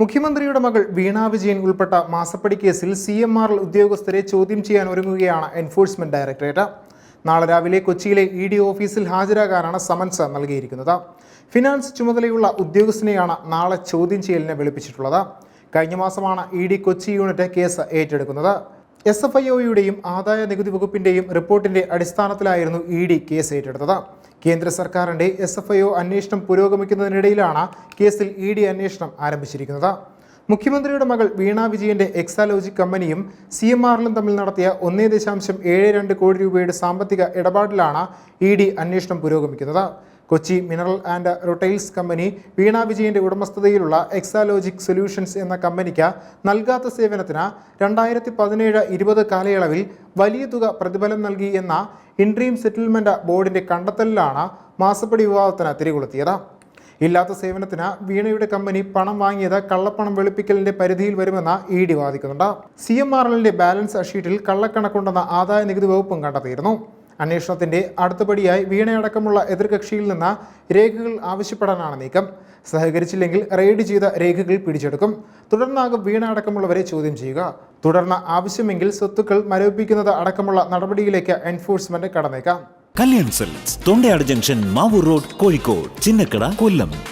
മുഖ്യമന്ത്രിയുടെ മകൾ വീണ വിജയൻ ഉൾപ്പെട്ട മാസപ്പടി കേസിൽ സി എം ആർ ഉദ്യോഗസ്ഥരെ ചോദ്യം ചെയ്യാൻ ഒരുങ്ങുകയാണ് എൻഫോഴ്സ്മെന്റ് ഡയറക്ടറേറ്റ്. നാളെ രാവിലെ കൊച്ചിയിലെ ഇ ഡി ഓഫീസിൽ ഹാജരാകാനാണ് സമൻസ് നൽകിയിരിക്കുന്നത്. ഫിനാൻസ് ചുമതലയുള്ള ഉദ്യോഗസ്ഥനെയാണ് നാളെ ചോദ്യം ചെയ്യലിന് വിളിപ്പിച്ചിട്ടുള്ളത്. കഴിഞ്ഞ മാസമാണ് E D Kochi unit case ഏറ്റെടുക്കുന്നത്. എസ് എഫ് ഐ ഒയുടെയും ആദായ നികുതി വകുപ്പിന്റെയും റിപ്പോർട്ടിന്റെ അടിസ്ഥാനത്തിലായിരുന്നു ഇ ഡി കേസ് ഏറ്റെടുത്തത്. കേന്ദ്ര സർക്കാരിന്റെ എസ് എഫ് ഐ ഒ അന്വേഷണം പുരോഗമിക്കുന്നതിനിടയിലാണ് കേസിൽ ഇ ഡി അന്വേഷണം ആരംഭിച്ചിരിക്കുന്നത്. മുഖ്യമന്ത്രിയുടെ മകൾ വീണ വിജയന്റെ എക്സാലോജി കമ്പനിയും സി എം ആറിലും തമ്മിൽ നടത്തിയ ഒന്നേ ദശാംശം ഏഴ് രണ്ട് കോടി രൂപയുടെ സാമ്പത്തിക ഇടപാടിലാണ് ഇ ഡി അന്വേഷണം പുരോഗമിക്കുന്നത്. Kochi mineral and rutiles company Veena വിജയന്റെ ഉടമസ്ഥതയിലുള്ള എക്സാലോജിക് സൊല്യൂഷൻസ് എന്ന കമ്പനിക്ക് നൽകാത്ത സേവനത്തിന് രണ്ടായിരത്തി പതിനേഴ് ഇരുപത് കാലയളവിൽ വലിയ തുക പ്രതിഫലം നൽകി എന്ന ഇൻട്രീം സെറ്റിൽമെന്റ് ബോർഡിന്റെ കണ്ടെത്തലിലാണ് മാസപ്പടി വിവാദത്തിന് തിരികൊളുത്തിയത്. ഇല്ലാത്ത സേവനത്തിന് വീണയുടെ കമ്പനി പണം വാങ്ങിയത് കള്ളപ്പണം വെളുപ്പിക്കലിന്റെ പരിധിയിൽ വരുമെന്ന് ഇ ഡി വാദിക്കുന്നുണ്ട്. സി എം ആർ എല്ലിന്റെ ബാലൻസ് ഷീറ്റിൽ കള്ളക്കണക്കുണ്ടെന്ന ആദായ നികുതി വകുപ്പും കണ്ടെത്തിയിരുന്നു. അന്വേഷണത്തിന്റെ അടുത്തപടിയായി വീണയടക്കമുള്ള എതിർകക്ഷിയിൽ നിന്ന് രേഖകൾ ആവശ്യപ്പെടാനാണ് നീക്കം. സഹകരിച്ചില്ലെങ്കിൽ റെയ്ഡ് ചെയ്ത രേഖകൾ പിടിച്ചെടുക്കും. തുടർന്നാകും വീണ അടക്കമുള്ളവരെ ചോദ്യം ചെയ്യുക. തുടർന്ന് ആവശ്യമെങ്കിൽ സ്വത്തുക്കൾ മരവിപ്പിക്കുന്നത് അടക്കമുള്ള നടപടിയിലേക്ക് enforcement കടന്നേക്കാം. Kalyan Silks Thondayad junction Mavoor road Kozhikode Chinnakada Kollam.